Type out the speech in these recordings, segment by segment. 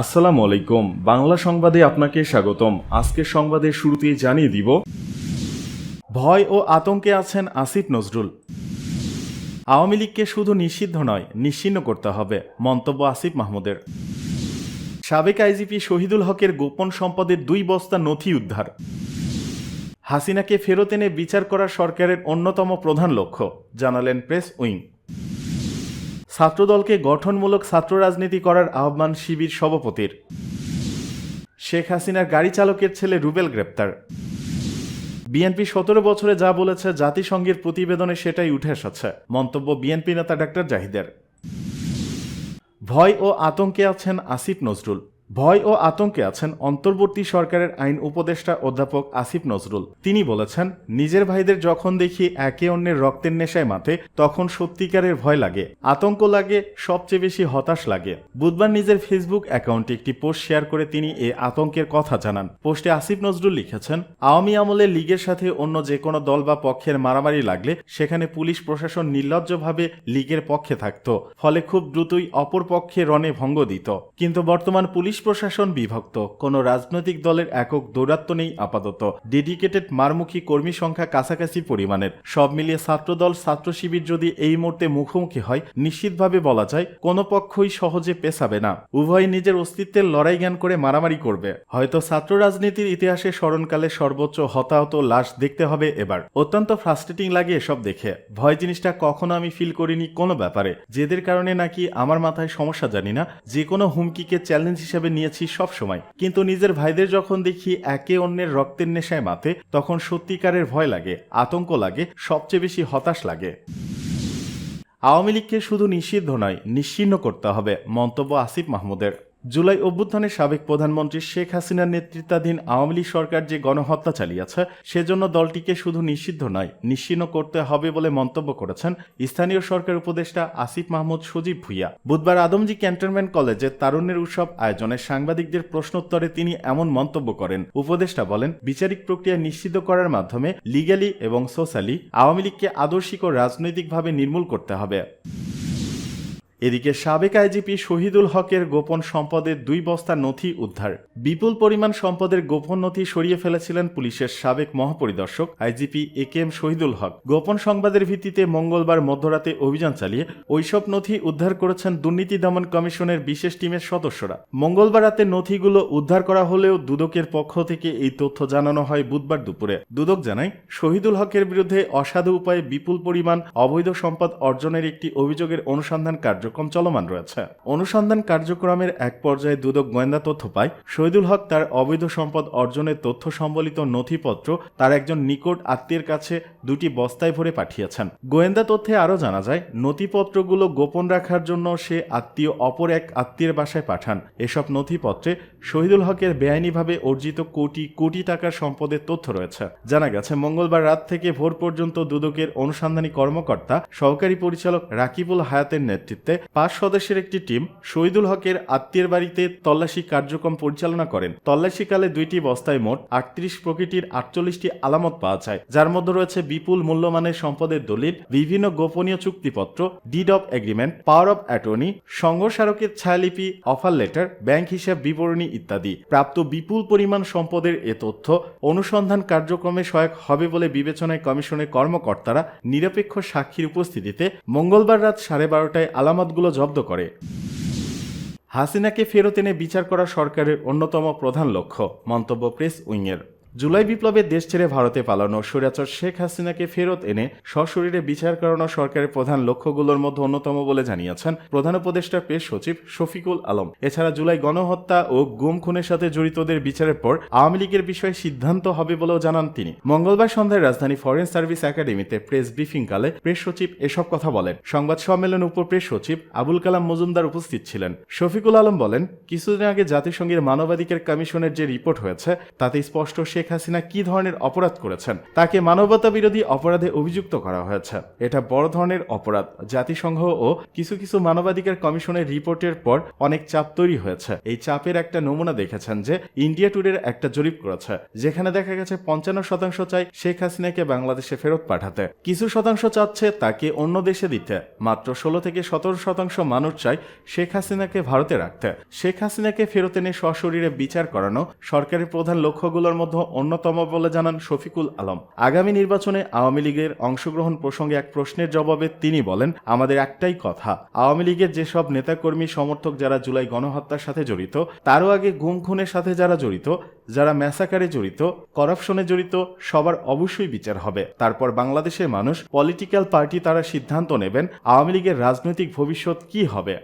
আসসালামু আলাইকুম। বাংলা সংবাদে আপনাকে স্বাগতম। আজকের সংবাদের শুরুতেই জানিয়ে দিব, ভয় ও আতঙ্কে আছেন আসিফ নজরুল। আওয়ামী লীগকে শুধু নিষিদ্ধ নয় নিশ্চিন্ন করতে হবে, মন্তব্য আসিফ মাহমুদের। সাবেক আইজিপি শহীদুল হকের গোপন সম্পদের দুই বস্তা নথি উদ্ধার। হাসিনাকে ফেরত এনে বিচার করা সরকারের অন্যতম প্রধান লক্ষ্য, জানালেন প্রেস উইং। ছাত্রদলকে গঠনমূলক ছাত্র রাজনীতি করার আহ্বান শিবির সভাপতির। শেখ হাসিনার গাড়ি চালকের ছেলে রুবেল গ্রেপ্তার। বিএনপি সতেরো বছরে যা বলেছে জাতিসংঘের প্রতিবেদনে সেটাই উঠে এসেছে, মন্তব্য বিএনপি নেতা ডাক্তার জাহিদের। ভয় ও আতঙ্কে আছেন আসিফ নজরুল। ভয় ও আতঙ্কে আছেন অন্তর্বর্তী সরকারের আইন উপদেষ্টা অধ্যাপক আসিফ নজরুল। তিনি বলেছেন, নিজের ভাইদের যখন দেখি একে অন্যের রক্তের নেশায় মাথে, তখন সত্যিকারের ভয় লাগে, আতঙ্ক লাগে, সবচেয়ে বেশি হতাশ লাগে। বুধবার নিজের ফেসবুক অ্যাকাউন্টে একটি পোস্ট শেয়ার করে তিনি এ আতঙ্কের কথা জানান। পোস্টে আসিফ নজরুল লিখেছেন, আওয়ামী আমলে লীগের সাথে অন্য যে কোনো দল বা পক্ষের মারামারি লাগলে, সেখানে পুলিশ প্রশাসন নির্লজ্জভাবে লীগের পক্ষে থাকত, ফলে খুব দ্রুতই অপর পক্ষে রণে ভঙ্গ দিত। কিন্তু বর্তমান পুলিশ প্রশাসন বিভক্ত। কোনো রাজনৈতিক দলের একক দৌরাত্ম নেই আপাতত। ডেডিকেটেড মারমুখী কর্মী সংখ্যা কাছাকাছি পরিমাণের। সব মিলিয়ে ছাত্রদল ছাত্র শিবির যদি এই মুহূর্তে মুখোমুখি হয়, নিশ্চিতভাবে বলা যায়, কোনো পক্ষই সহজে পেছাবে না। উভয় নিজের অস্তিত্বের লড়াই জ্ঞান করে মারামারি করবে। হয়তো ছাত্র রাজনীতির ইতিহাসে স্মরণকালে সর্বোচ্চ হতাহত লাশ দেখতে হবে এবার। অত্যন্ত ফ্রাস্ট্রেটিং লাগে এসব দেখে। ভয় জিনিসটা কখনো আমি ফিল করিনি কোনো ব্যাপারে। যেদের কারণে নাকি আমার মাথায় সমস্যা জানি না। যে কোনো হুমকিকে চ্যালেঞ্জ হিসেবে নিয়েছি সব সময় কিন্তু নিজের ভাইদের যখন দেখি একে অন্যের রক্তের নেশায় মাতে তখন সত্যিকারের ভয় লাগে, আতঙ্ক লাগে, সবচেয়ে বেশি হতাশ লাগে। আওয়ামী লীগকে শুধু নিষিদ্ধ নয়, নিশ্চিহ্ন করতে হবে, মন্তব্য আসিফ মাহমুদের। জুলাই অভ্যুত্থানে সাবেক প্রধানমন্ত্রী শেখ হাসিনার নেতৃত্বাধীন আওয়ামী লীগ সরকার যে গণহত্যা চালিয়েছে, সেজন্য দলটিকে শুধু নিষিদ্ধ নয় নিশ্চিন্ন করতে হবে বলে মন্তব্য করেছেন স্থানীয় সরকার উপদেষ্টা আসিফ মাহমুদ সজীব ভুইয়া। বুধবার আদমজি ক্যান্টনমেন্ট কলেজে তারুণ্যের উৎসব আয়োজনে সাংবাদিকদের প্রশ্নোত্তরে তিনি এমন মন্তব্য করেন। উপদেষ্টা বলেন, বিচারিক প্রক্রিয়া নিশ্চিত করার মাধ্যমে লিগ্যালি এবং সোশ্যালি আওয়ামী লীগকে আদর্শিক ও রাজনৈতিকভাবে নির্মূল করতে হবে। এদিকে সাবেক আইজিপি শহীদুল হকের গোপন সম্পদের দুই বস্তা নথি উদ্ধার। বিপুল পরিমাণ সম্পদের গোপন নথি সরিয়ে ফেলেছিলেন পুলিশের সাবেক মহাপরিদর্শক IGP A K M Shahidul Haque. গোপন সংবাদের ভিত্তিতে মঙ্গলবার মধ্যরাতে অভিযান চালিয়ে ওইসব নথি উদ্ধার করেছেন দুর্নীতি দমন কমিশনের বিশেষ টিমের সদস্যরা। মঙ্গলবার রাতে নথিগুলো উদ্ধার করা হলেও দুদকের পক্ষ থেকে এই তথ্য জানানো হয় বুধবার দুপুরে। দুদক জানায়, শহীদুল হকের বিরুদ্ধে অসাধু উপায়ে বিপুল পরিমাণ অবৈধ সম্পদ অর্জনের একটি অভিযোগের অনুসন্ধান কার্যক্রম চলমান রয়েছে। অনুসন্ধান কার্যক্রমের এক পর্যায়ে দুদক গোয়েন্দা তথ্য পায়, শহীদুল হক তার অবৈধ সম্পদ অর্জনের তথ্য সম্বলিত নথিপত্র তার একজন নিকট আত্মীয়ের কাছে দুটি বস্তায় ভরে পাঠিয়েছেন। গোয়েন্দা তথ্যে আরও জানা যায়, নথিপত্রগুলো গোপন রাখার জন্য সে আত্মীয় অপর এক আত্মীয়ের বাসায় পাঠান। এসব নথিপত্রে শহীদুল হকের বেআইনিভাবে অর্জিত কোটি কোটি টাকার সম্পদের তথ্য রয়েছে। জানা গেছে, মঙ্গলবার রাত থেকে ভোর পর্যন্ত দুদকের অনুসন্ধানী কর্মকর্তা, সহকারী পরিচালক রাকিবুল হায়াতের নেতৃত্বে পাঁচ সদস্যের একটি টিম শহীদুল হকের আত্মীয়ের বাড়িতে তল্লাশি কার্যক্রম পরিচালনা করেন। তল্লাশিকালে দুইটি বস্তায় মোট আটত্রিশ প্রকৃতির আটচল্লিশটি আলামত পাওয়া যায়, যার মধ্যে রয়েছে বিপুল মূল্যমানের সম্পদের দলিল, বিভিন্ন গোপনীয় চুক্তিপত্র, deed of agreement, power of attorney সংঘ স্মারকের ছায়ালিপি, অফার লেটার, ব্যাংক হিসাব বিবরণী ইত্যাদি। প্রাপ্ত বিপুল পরিমাণ সম্পদের এ তথ্য অনুসন্ধান কার্যক্রমে সহায়ক হবে বলে বিবেচনায় কমিশনের কর্মকর্তারা নিরপেক্ষ সাক্ষীর উপস্থিতিতে মঙ্গলবার রাত সাড়ে বারোটায় আলামতগুলো জব্দ করে। হাসিনাকে ফেরত এনে বিচার করা সরকারের অন্যতম প্রধান লক্ষ্য, মন্তব্য প্রেস উইংয়ের। জুলাই বিপ্লবে দেশ ছেড়ে ভারতে পালানো স্বৈরাচার শেখ হাসিনাকে ফেরত এনে সশরীরে বিচার করানো সরকারের প্রধান লক্ষ্যগুলোর মধ্যে অন্যতম বলে জানিয়েছেন প্রধান উপদেষ্টা প্রেস সচিব শফিকুল আলম। এছাড়া জুলাই গণহত্যা ও গুম খুনের সাথে জড়িতদের বিচারের পর আওয়ামী লীগের বিষয়ে সিদ্ধান্ত হবে বলেও জানান তিনি। মঙ্গলবার সন্ধ্যায় রাজধানী ফরেন সার্ভিস একাডেমিতে প্রেস ব্রিফিংকালে প্রেস সচিব এসব কথা বলেন। সংবাদ সম্মেলনের উপর প্রেস সচিব আবুল কালাম মজুমদার উপস্থিত ছিলেন। শফিকুল আলম বলেন, কিছুদিন আগে জাতিসংঘের মানবাধিকার কমিশনের যে রিপোর্ট হয়েছে, তাতে স্পষ্ট শেখ শেখ হাসিনা কি ধরনের অপরাধ করেছেন? তাকে মানবতা বিরোধী অপরাধে অভিযুক্ত করা হয়েছে। এটা বড় ধরনের অপরাধ। জাতিসংঘ ও কিছু কিছু মানবাধিকার কমিশনের রিপোর্টের পর অনেক চাপ তৈরি হয়েছে। এই চাপের একটা নমুনা দেখেছেন যে, ইন্ডিয়া টুডের একটা জরিপ করেছে, যেখানে দেখা গেছে পঞ্চান্ন শতাংশ চাই শেখ হাসিনাকে বাংলাদেশে ফেরত পাঠাতে। কিছু শতাংশ চাচ্ছে তাকে অন্য দেশে দিতে। মাত্র ষোলো থেকে সতেরো শতাংশ মানুষ চায় শেখ হাসিনাকে ভারতে রাখতে। শেখ হাসিনাকে ফেরত এনে সশরীরে বিচার করানো সরকারের প্রধান লক্ষ্যগুলোর মধ্যে অন্যতম বলে জানান শফিকুল আলম। আগামী নির্বাচনে আওয়ামী লীগের অংশগ্রহণ প্রসঙ্গে এক প্রশ্নের জবাবে তিনি বলেন, আমাদের একটাই কথা, আওয়ামী লীগের যেসব নেতাকর্মী, সমর্থক যারা জুলাই গণহত্যার সাথে জড়িত, তারও আগে গুম খুনের সাথে যারা জড়িত, যারা ম্যাসাকারে জড়িত, করাপশনে জড়িত, সবার অবশ্যই বিচার হবে। তারপর বাংলাদেশের মানুষ, পলিটিক্যাল পার্টি তারা সিদ্ধান্ত নেবেন, আওয়ামী লীগের রাজনৈতিক ভবিষ্যৎ কি হবে।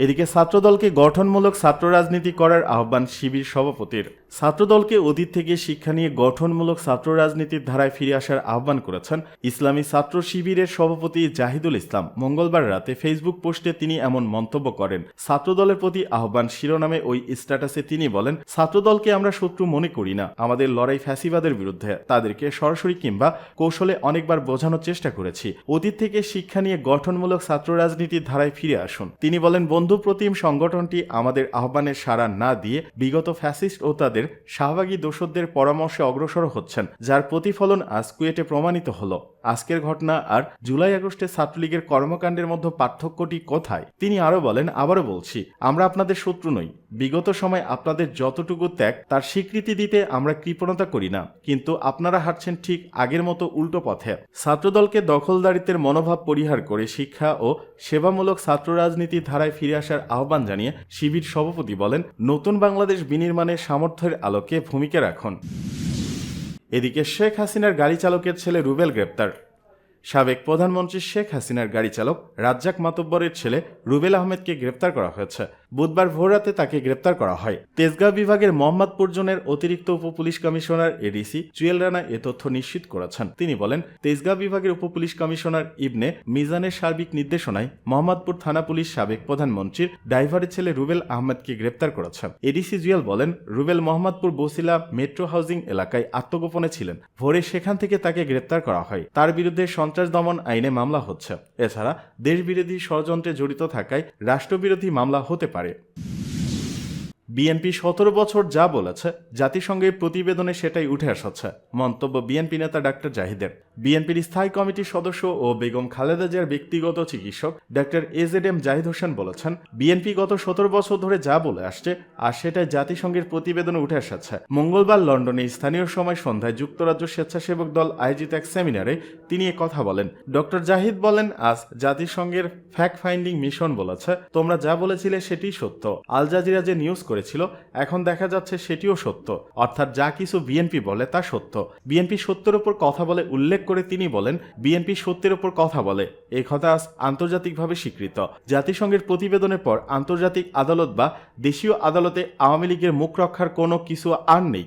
এদিকে ছাত্রদলকে গঠনমূলক ছাত্র রাজনীতি করার আহ্বান শিবির সভাপতির। ছাত্রদলকে অতীত থেকে শিক্ষা নিয়ে গঠনমূলক ছাত্র রাজনীতির ধারায় ফিরে আসার আহ্বান করেছেন ইসলামী ছাত্র শিবিরের সভাপতি জাহিদুল ইসলাম। মঙ্গলবার রাতে ফেসবুক পোস্টে তিনি এমন মন্তব্য করেন। ছাত্রদলের প্রতি আহ্বান শিরোনামে ওই স্ট্যাটাসে তিনি বলেন, ছাত্রদলকে আমরা শত্রু মনে করি না, আমাদের লড়াই ফ্যাসিবাদের বিরুদ্ধে। তাদেরকে সরাসরি কিংবা কৌশলে অনেকবার বোঝানোর চেষ্টা করেছি। অতীত থেকে শিক্ষা নিয়ে গঠনমূলক ছাত্র রাজনীতির ধারায় ফিরে আসুন। তিনি বলেন, বন্ধু প্রতিম সংগঠনটি আমাদের আহ্বানের সাড়া না দিয়ে বিগত ফ্যাসিস্ট ও তাদের শাহবাগী দোষদের পরামর্শে অগ্রসর হচ্ছেন, যার প্রতিফলন আজ কুয়েটে প্রমাণিত হলো। আজকের ঘটনা আর জুলাই আগস্টে ছাত্রলীগের কর্মকাণ্ডের মধ্যে পার্থক্যটি কোথায়? তিনি আরও বলেন, আবারও বলছি, আমরা আপনাদের শত্রু নই। বিগত সময় আপনাদের যতটুকু ত্যাগ, তার স্বীকৃতি দিতে আমরা কৃপণতা করি না। কিন্তু আপনারা হাঁটছেন ঠিক আগের মতো উল্টো পথে। ছাত্রদলকে দখলদারিত্বের মনোভাব পরিহার করে শিক্ষা ও সেবামূলক ছাত্র রাজনীতির ধারায় ফিরে আসার আহ্বান জানিয়ে শিবির সভাপতি বলেন, নতুন বাংলাদেশ বিনির্মাণের সামর্থ্যের আলোকে ভূমিকা রাখুন। এদিকে শেখ হাসিনার গাড়ি চালকের ছেলে রুবেল গ্রেপ্তার। সাবেক প্রধানমন্ত্রী শেখ হাসিনার গাড়ি চালক রাজ্জাক মাতব্বরের ছেলে রুবেল আহমেদকে গ্রেপ্তার করা হয়েছে। বুধবার ভোররাতে তাকে গ্রেপ্তার করা হয়। তেজগাঁও বিভাগের মোহাম্মদপুর জোনের অতিরিক্ত উপ police commissioner ADC Jewel Rana এ তথ্য নিশ্চিত করেছেন। তিনি বলেন, তেজগাঁও বিভাগের উপ পুলিশ কমিশনার ইবনে মিজানের সার্বিক নির্দেশনায় মোহাম্মদপুর থানা পুলিশ সাবেক প্রধানমন্ত্রীর ড্রাইভারের ছেলে রুবেল আহমেদকে গ্রেপ্তার করেছে। এডিসি জুয়েল বলেন, রুবেল মোহাম্মদপুর বসিলা মেট্রো হাউজিং এলাকায় আত্মগোপনে ছিলেন। ভোরে সেখান থেকে তাকে গ্রেপ্তার করা হয়। তার বিরুদ্ধে সন্ত্রাস দমন আইনে মামলা হচ্ছে। এছাড়া দেশবিরোধী ষড়যন্ত্রে জড়িত থাকায় রাষ্ট্রবিরোধী মামলা হতে পারে। ပါတယ်။ বিএনপি সতেরো বছর যা বলেছে, জাতিসংঘের প্রতিবেদনে সেটাই উঠে আসছে মন্তব্য বিএনপি নেতা ডাক্তার জাহিদের। বিএনপির স্থায়ী কমিটির সদস্য ও বেগম খালেদা জিয়ার ব্যক্তিগত চিকিৎসক doctor AZ M Zahid Hossain বলেছেন, বিএনপি গত সতেরো বছর ধরে যা বলে আসছে, আর সেটাই জাতিসংঘের প্রতিবেদনে উঠে এসেছে। মঙ্গলবার লন্ডনে স্থানীয় সময় সন্ধ্যায় যুক্তরাজ্য স্বেচ্ছাসেবক দল আয়োজিত এক সেমিনারে তিনি কথা বলেন। ডক্টর জাহিদ বলেন, আজ জাতিসংঘের ফ্যাক্ট ফাইন্ডিং মিশন বলেছে, তোমরা যা বলেছিলে সেটি সত্য। আল জাজিরা যে নিউজ করেছিল, এখন দেখা যাচ্ছে সেটিও সত্য। অর্থাৎ যা কিছু বিএনপি বলে তা সত্য। বিএনপি সত্যের ওপর কথা বলে উল্লেখ করে তিনি বলেন বিএনপি সত্যের ওপর কথা বলে। এই কথা আন্তর্জাতিকভাবে স্বীকৃত। জাতিসংঘের প্রতিবেদনের পর আন্তর্জাতিক আদালত বা দেশীয় আদালতে আওয়ামী লীগের মুখ রক্ষার কোনো কিছু আর নেই।